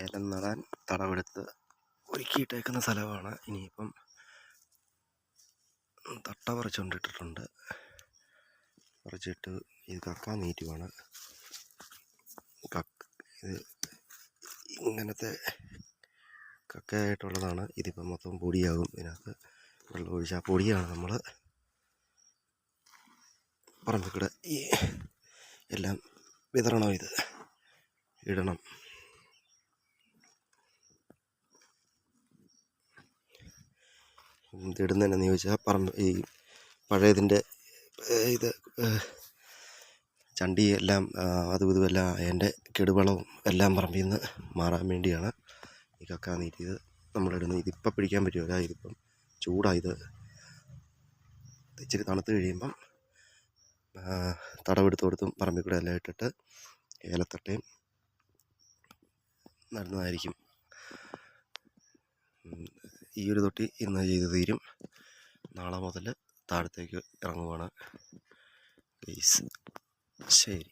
ഏലം നടാൻ തടമെടുത്ത് ഒരുക്കിയിട്ടേക്കുന്ന സ്ഥലമാണ്. ഇനിയിപ്പം തട്ട പറിച്ചുകൊണ്ടിട്ടിട്ടുണ്ട് പറിച്ചിട്ട് ഇത് കക്കാൻ നീറ്റുവാണ്. കക്ക് ഇത് ഇങ്ങനത്തെ കക്കയായിട്ടുള്ളതാണ് ഇതിപ്പം മൊത്തം പൊടിയാകും. ഇതിനകത്ത് വെള്ളം ഒഴിച്ച് ആ പൊടിയാണ് നമ്മൾ പറമ്പിൽ ഈ എല്ലാം വിതരണം ഇത്? ഇടണം. ഇതിടുന്നതെന്നു ചോദിച്ചാൽ പറമ്പ് ഈ പഴയതിന്റെ ഇത് ചണ്ടി എല്ലാം അതും ഇതും എല്ലാം അതിന്റെ കെടുവളവും എല്ലാം പറമ്പിൽ നിന്ന് മാറാൻ വേണ്ടിയാണ് ഈ കക്ക നീട്ടിയത് നമ്മളിടുന്നത് ഇതിപ്പോൾ പിടിക്കാൻ പറ്റുമല്ല ഇതിപ്പം ചൂടായത്. ഇച്ചിരി തണുത്ത് കഴിയുമ്പം തടവെടുത്ത് കൊടുത്തും പറമ്പിൽ കൂടെ എല്ലാം ഇട്ടിട്ട് ഏലത്തട്ടയും നടുന്നതായിരിക്കും. ഈ ഒരു തൊട്ടി ഇന്ന് ചെയ്ത് തീരും. നാളെ മുതൽ താഴത്തേക്ക് ഇറങ്ങുവാണ്. പ്ലീസ് ശരി.